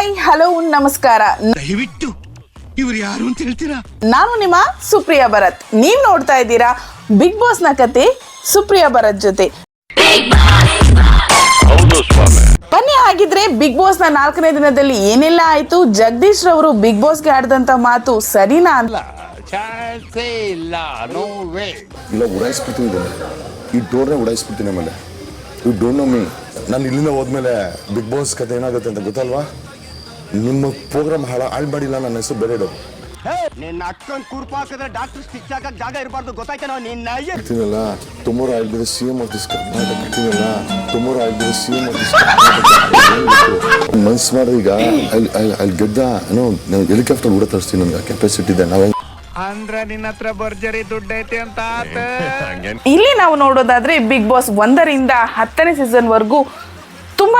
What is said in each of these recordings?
Hi hello ನಮಸ್ಕಾರ. ದಯವಿಟ್ಟು ಇವ್ರು ಯಾರು ಅಂತ ಹೇಳ್ತೀರಾ? ನಾನು ನಿಮ್ಮ ಸುಪ್ರಿಯಾ ಭರತ್. ನೀವ್ ನೋಡ್ತಾ ಇದ್ದೀರಾ ಬಿಗ್ ಬಾಸ್ನ ಕತೆ ಸುಪ್ರಿಯಾ ಭರತ್ ಜೊತೆ. ಬನ್ನಿ ಹಾಗಿದ್ರೆ ಬಿಗ್ ಬಾಸ್ನ ನಾಲ್ಕನೇ ದಿನದಲ್ಲಿ ಏನೆಲ್ಲ ಆಯ್ತು? ಜಗದೀಶ್ ರವರು ಬಿಗ್ ಬಾಸ್ಗೆ ಆಡದಂತ ಮಾತು ಸರಿನಾ ಅಲ್ಲ ಚಾನ್ಸೇ ಇಲ್ಲ ನೋ ವೇ ಇಲ್ಲ ಉಡಾಯಿಸ್ಬಿಡ್ತೀನಿ ಇದನ್ನ ಈ ಡೋರ್ನೇ ಉಡಾಯಿಸ್ಬಿಡ್ತೀನಿ ಆಮೇಲೆ. ಯು ಡೋಂಟ್ ನೋ ಮೀ ನಾನು ಇಲ್ಲಿಂದ ಹೋದ್ಮೇಲೆ ಬಿಗ್ ಬಾಸ್ ಕತೆ ಏನಾಗುತ್ತೆ ಅಂತ ಗೊತ್ತಲ್ವಾ? ನಿಮ್ಮ ಪ್ರೋಗ್ರಾಮ್ ಹಾಳ ಹಾಳು ಮಾಡಿಲ್ಲ ನನ್ನ ಹೆಸರು ಬೇರೆ ಇಡೋದು ನಿನ್ನ ಅಕ್ಕನ್ ಕುರ್ಪ ಹಾಕಿದ್ರೆ ಡಾಕ್ಟರ್ ಸ್ಟಿಚ್ ಹಾಕಕ್ ಜಾಗ ಇರಬಾರ್ದು ಗೊತ್ತಾಯ್ತೇನೋ ನಿನ್ನ ಇರ್ತೀನಲ್ಲ tomorrow I be the C M of this Karnataka I be the C M of this Karnataka ಮನ್ಸು ಮಾಡಿ ಈಗ. ಅಲ್ಲಿ ಗೆದ್ದ ಏನೋ ನಾನು ಹೆಲಿಕಾಪ್ಟರ್ ಕೂಡ ತರಿಸ್ತೀನಿ ನನಗೆ ಕೆಪಾಸಿಟಿ ಇದೆ ನಾವು ಅಂದ್ರೆ ನಿನ್ನ ಹತ್ರ ಭರ್ಜರಿ ದುಡ್ಡು ಐತೆ ಅಂತ ಆತ. ಇಲ್ಲಿ ನಾವು ನೋಡೋದಾದ್ರೆ ಬಿಗ್ ಬಾಸ್ ಒಂದರಿಂದ ಹತ್ತನೇ ಸೀಸನ್ ವರೆಗೂ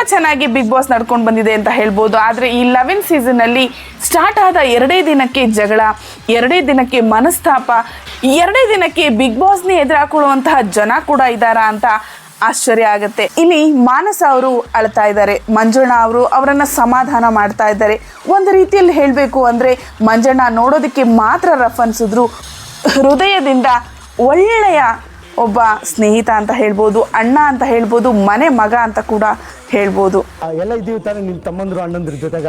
ತುಂಬಾ ಚೆನ್ನಾಗಿ ಬಿಗ್ ಬಾಸ್ ನಡ್ಕೊಂಡು ಬಂದಿದೆ ಅಂತ ಹೇಳ್ಬೋದು. ಆದರೆ ಈ ಲೆವೆನ್ ಸೀಸನ್ ಅಲ್ಲಿ ಸ್ಟಾರ್ಟ್ ಆದ ಎರಡೇ ದಿನಕ್ಕೆ ಜಗಳ, ಎರಡೇ ದಿನಕ್ಕೆ ಮನಸ್ತಾಪ, ಎರಡೇ ದಿನಕ್ಕೆ ಬಿಗ್ ಬಾಸ್ನೇ ಎದುರಾಕೊಳ್ಳುವಂತಹ ಜನ ಕೂಡ ಇದ್ದಾರಾ ಅಂತ ಆಶ್ಚರ್ಯ ಆಗುತ್ತೆ. ಇಲ್ಲಿ ಮಾನಸ ಅವರು ಅಳ್ತಾ ಇದ್ದಾರೆ. ಮಂಜಣ್ಣ ಅವರು ಅವರನ್ನ ಸಮಾಧಾನ ಮಾಡ್ತಾ ಇದ್ದಾರೆ. ಒಂದು ರೀತಿಯಲ್ಲಿ ಹೇಳಬೇಕು ಅಂದ್ರೆ ಮಂಜಣ್ಣ ನೋಡೋದಕ್ಕೆ ಮಾತ್ರ ರಫ್ ಅನ್ಸಿದ್ರು. ಹೃದಯದಿಂದ ಒಳ್ಳೆಯ ಒಬ್ಬ ಸ್ನೇಹಿತ ಅಂತ ಹೇಳ್ಬೋದು, ಅಣ್ಣ ಅಂತ ಹೇಳ್ಬೋದು, ಮನೆ ಮಗ ಅಂತ ಕೂಡ ಹೇಳ್ಬೋದು. ಎಲ್ಲ ಇದ್ದೀವಿ ತಾನೇ ನಿನ್ನ ತಮ್ಮಂದ್ರು ಅಣ್ಣಂದ್ರ ಜೊತೆಗ.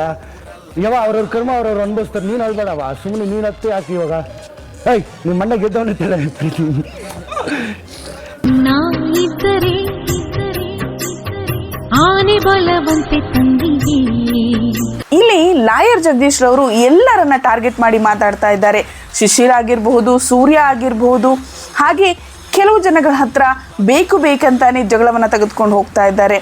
ಯಾವ ಅವ್ರವ್ರ ಕರ್ಮ ಅವ್ರವ್ರು ಅನ್ಭವಿಸ್ತಾರೆ. ನೀನು ಅಲ್ಬೇಡವ ಸುಮ್ಮನೆ ನೀನು ಹತ್ತಿ ಹಾಕಿ ಇವಾಗ. ಏಯ್ ನಿಮ್ಮ ಮಣ್ಣ ಗೆದ್ದವನಿದ್ದಲ್ಲ ಪ್ರೀತಿ ಆನೆ ಬಲವಂತೆ ತಂದಿದೆ ಇಲ್ಲಿ ಲಾಯರ್ ಜಗದೀಶ್ ರವರು ಎಲ್ಲರನ್ನ ಟಾರ್ಗೆಟ್ ಮಾಡಿ ಮಾತಾಡ್ತಾ ಇದ್ದಾರೆ. ಶಿಶಿರ್ ಆಗಿರಬಹುದು ಸೂರ್ಯ ಆಗಿರಬಹುದು. ಹಾಗೆ ಕೆಲವು ಜನಗಳ ಹತ್ರ ಬೇಕು ಬೇಕಂತಾನೆ ಜಗಳವನ್ನ ತೆಗೆದುಕೊಂಡು ಹೋಗ್ತಾ ಇದ್ದಾರೆ.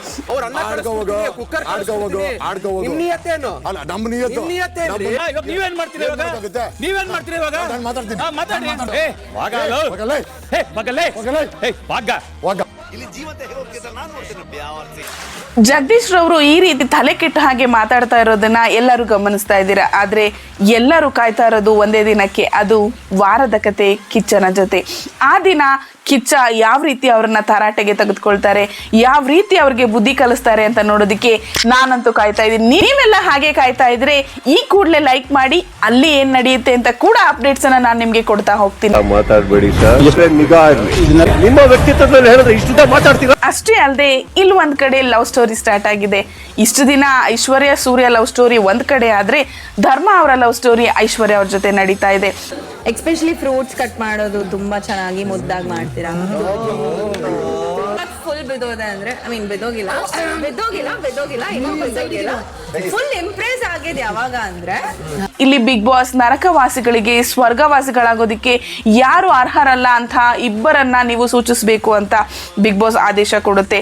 ಜಗದೀಶ್ ರವರು ಈ ರೀತಿ ತಲೆ ಕೆಟ್ಟ ಹಾಗೆ ಮಾತಾಡ್ತಾ ಇರೋದನ್ನ ಎಲ್ಲರೂ ಗಮನಿಸ್ತಾ ಇದ್ದೀರಾ? ಆದ್ರೆ ಎಲ್ಲರೂ ಕಾಯ್ತಾ ಇರೋದು ಒಂದೇ ದಿನಕ್ಕೆ ಅದು ವಾರದ ಕತೆ ಕಿಚ್ಚನ ಜೊತೆ. ಆ ದಿನ ಕಿಚ್ಚ ಯಾವ ರೀತಿ ಅವ್ರನ್ನ ತರಾಟೆಗೆ ತೆಗೆದುಕೊಳ್ತಾರೆ ಯಾವ ರೀತಿ ಅವ್ರಿಗೆ ಬುದ್ಧಿ ಕಲಿಸ್ತಾರೆ ಅಂತ ನೋಡೋದಕ್ಕೆ ನಾನಂತೂ ಕಾಯ್ತಾ ಇದ್ದೀನಿ. ನೀವೆಲ್ಲ ಹಾಗೆ ಕಾಯ್ತಾ ಇದ್ರೆ ಈ ಕೂಡಲೇ ಲೈಕ್ ಮಾಡಿ ಅಲ್ಲಿ ಏನ್ ನಡೆಯುತ್ತೆ ಅಂತ ಕೂಡ ಅಪ್ಡೇಟ್ಸ್ ಅನ್ನ ನಾನು ನಿಮ್ಗೆ ಕೊಡ್ತಾ ಹೋಗ್ತೀನಿ. ಮಾತಾಡಬೇಡಿ ನಿಮ್ಮ ವ್ಯಕ್ತಿತ್ವದಲ್ಲಿ ಹೇಳಿದ್ರೆ ಇಷ್ಟುದ ಮಾತಾಡ್ತೀರಾ? ಅಷ್ಟೇ ಅಲ್ಲದೆ ಇಲ್ಲಿ ಒಂದ್ ಕಡೆ ಲವ್ ಸ್ಟೋರಿ ಸ್ಟಾರ್ಟ್ ಆಗಿದೆ. ಇಷ್ಟು ದಿನ ಐಶ್ವರ್ಯ ಸೂರ್ಯ ಲವ್ ಸ್ಟೋರಿ ಒಂದ್ ಕಡೆ ಆದ್ರೆ ಧರ್ಮ ಅವರ ಲವ್ ಸ್ಟೋರಿ ಐಶ್ವರ್ಯ ಅವ್ರ ಜೊತೆ ನಡೀತಾ ಇದೆ. ಎಕ್ಸ್ಪೆಷಲಿ ಫ್ರೂಟ್ಸ್ ಕಟ್ ಮಾಡೋದು ತುಂಬಾ ಚೆನ್ನಾಗಿ ಮುದ್ದಾಗಿ ಮಾಡ್ತೀರಾ. ಫುಲ್ ಬಿದ್ದೋದೆ ಅಂದ್ರೆ ಐ ಮೀನ್ ಬಿದ್ದೋಗಿಲ್ಲ. ಬಿದ್ದೋಗಿಲ್ಲ ಬಿದ್ದೋಗಿಲ್ಲ ಇನ್ನೂ ಬಿದ್ದೋಗಿಲ್ಲ. ಫುಲ್ ಇಂಪ್ರೆಸ್ ಆಗಿದೆ ಯಾವಾಗ ಅಂದ್ರೆ ಇಲ್ಲಿ ಬಿಗ್ ಬಾಸ್ ನರಕವಾಸಿಗಳಿಗೆ ಸ್ವರ್ಗವಾಸಿಗಳಾಗೋದಕ್ಕೆ ಯಾರು ಅರ್ಹರಲ್ಲ ಅಂತ ಇಬ್ಬರನ್ನ ನೀವು ಸೂಚಿಸಬೇಕು ಅಂತ ಬಿಗ್ ಬಾಸ್ ಆದೇಶ ಕೊಡುತ್ತೆ.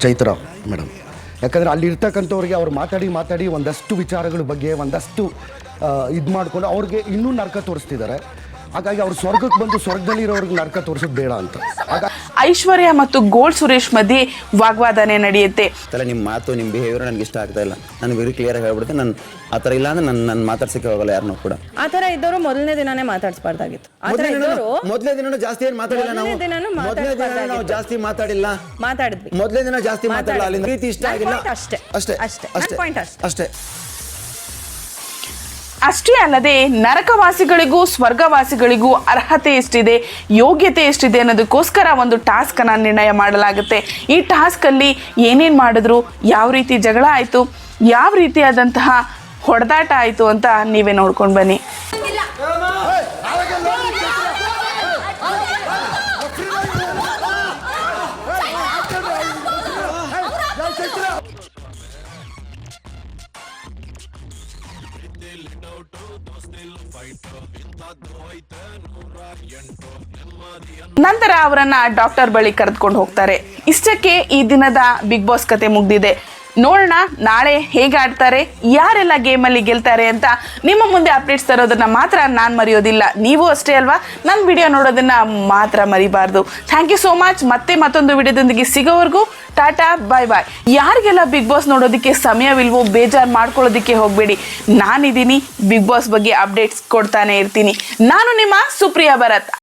ಚೈತ್ರ ಮೇಡಮ್. ಯಾಕಂದ್ರೆ ಅಲ್ಲಿ ಇರ್ತಕ್ಕಂಥವ್ರಿಗೆ ಅವ್ರು ಮಾತಾಡಿ ಮಾತಾಡಿ ಒಂದಷ್ಟು ವಿಚಾರಗಳ ಬಗ್ಗೆ, ಒಂದಷ್ಟು ಇದು ಮಾಡಿಕೊಂಡು ಅವ್ರಿಗೆ ಇನ್ನೂ ನರಕ ತೋರಿಸ್ತಿದ್ದಾರೆ. ಹಾಗಾಗಿ ಅವ್ರು ಸ್ವರ್ಗಕ್ಕೆ ಬಂದು ಸ್ವರ್ಗದಲ್ಲಿ ಇರೋರ್ಗೆ ನರಕ ತೋರಿಸೋದು ಬೇಡ ಅಂತ. ಹಾಗಾಗಿ ಐಶ್ವರ್ಯ ಮತ್ತು ಗೋಲ್ಡ್ ಸುರೇಶ್ ಮಧ್ಯೆ ವಾಗ್ವಾದನೆ ನಡೆಯುತ್ತೆ. ಅಲ್ಲ ನಿಮ್ಮ ಮಾತು ನಿಮ್ಮ ಬಿಹೇವಿಯರ್ ನನಗೆ ಇಷ್ಟ ಆಗ್ತಾ ಇಲ್ಲ. ನಾನು ವೆರಿ ಕ್ಲಿಯರ್ ಆಗಿ ಹೇಳ್ಬಿಡುತ್ತೆ ನಾನು ಆ ಥರ ಇಲ್ಲ ಅಂದ್ರೆ ನಾನು ನನ್ನ ಮಾತಾಡ್ಸಕ್ಕೆ ಹೋಗಲ್ಲ ಯಾರನ್ನೂ ಕೂಡ. ಆ ತರ ಇದ್ದವರು ಮೊದಲನೇ ದಿನಾನೇ ಮಾತಾಡ್ಸ್ಬಾರ್ದಾಗಿತ್ತು. ಆ ತರ ಇದ್ದವರು ಮೊದಲನೇ ದಿನ ಜಾಸ್ತಿ ಏನು ಮಾತಾಡಿಲ್ಲ ನಾವು? ಮೊದಲನೇ ದಿನನೂ ಮೊದಲನೇ ದಿನ ನಾವು ಜಾಸ್ತಿ ಮಾತಾಡಿಲ್ಲ? ಮಾತಾಡಿದ್ವಿ. ಮೊದಲನೇ ದಿನ ಜಾಸ್ತಿ ಮಾತಾಡಲ್ಲ ಅಲ್ಲಿ ಪ್ರೀತಿ ಇಷ್ಟ ಆಗಿಲ್ಲ? ಅಷ್ಟೇ. ಅಷ್ಟೇ. ಅಷ್ಟೇ. ಅಷ್ಟೇ. ಅಷ್ಟೇ. ಅಷ್ಟೇ ಅಲ್ಲದೆ ನರಕವಾಸಿಗಳಿಗೂ ಸ್ವರ್ಗವಾಸಿಗಳಿಗೂ ಅರ್ಹತೆ ಎಷ್ಟಿದೆ, ಯೋಗ್ಯತೆ ಎಷ್ಟಿದೆ ಅನ್ನೋದಕ್ಕೋಸ್ಕರ ಒಂದು ಟಾಸ್ಕ್ ಅನ್ನ ನಿರ್ಣಯ ಮಾಡಲಾಗುತ್ತೆ. ಈ ಟಾಸ್ಕ್ ಅಲ್ಲಿ ಏನೇನ್ ಮಾಡಿದ್ರು, ಯಾವ ರೀತಿ ಜಗಳ ಆಯಿತು, ಯಾವ ರೀತಿಯಾದಂತಹ ಹೊಡೆದಾಟ ಆಯಿತು ಅಂತ ನೀವೇ ನೋಡ್ಕೊಂಡು ಬನ್ನಿ. ನಂತರ ಅವರನ್ನ ಡಾಕ್ಟರ್ ಬಳಿ ಕರೆದುಕೊಂಡು ಹೋಗ್ತಾರೆ. ಇಷ್ಟಕ್ಕೆ ಈ ದಿನದ ಬಿಗ್ ಬಾಸ್ ಕತೆ ಮುಗ್ದಿದೆ. ನೋಡೋಣ ನಾಳೆ ಹೇಗೆ ಆಡ್ತಾರೆ, ಯಾರೆಲ್ಲ ಗೇಮಲ್ಲಿ ಗೆಲ್ತಾರೆ ಅಂತ ನಿಮ್ಮ ಮುಂದೆ ಅಪ್ಡೇಟ್ಸ್ ತರೋದನ್ನ ಮಾತ್ರ ನಾನು ಮರೆಯೋದಿಲ್ಲ. ನೀವು ಅಷ್ಟೇ ಅಲ್ವಾ? ನನ್ನ ವಿಡಿಯೋ ನೋಡೋದನ್ನ ಮಾತ್ರ ಮರಿಬಾರ್ದು. ಥ್ಯಾಂಕ್ ಯು ಸೋ ಮಚ್ ಮತ್ತೆ ಮತ್ತೊಂದು ವಿಡಿಯೋದೊಂದಿಗೆ ಸಿಗೋವರೆಗೂ ಟಾಟಾ ಬಾಯ್ ಬಾಯ್ ಯಾರಿಗೆಲ್ಲ ಬಿಗ್ ಬಾಸ್ ನೋಡೋದಕ್ಕೆ ಸಮಯವಿಲ್ವೋ, ಬೇಜಾರು ಮಾಡ್ಕೊಳ್ಳೋದಕ್ಕೆ ಹೋಗಬೇಡಿ. ನಾನಿದ್ದೀನಿ ಬಿಗ್ ಬಾಸ್ ಬಗ್ಗೆ ಅಪ್ಡೇಟ್ಸ್ ಕೊಡ್ತಾನೆ ಇರ್ತೀನಿ. ನಾನು ನಿಮ್ಮ ಸುಪ್ರಿಯಾ ಭರತ್.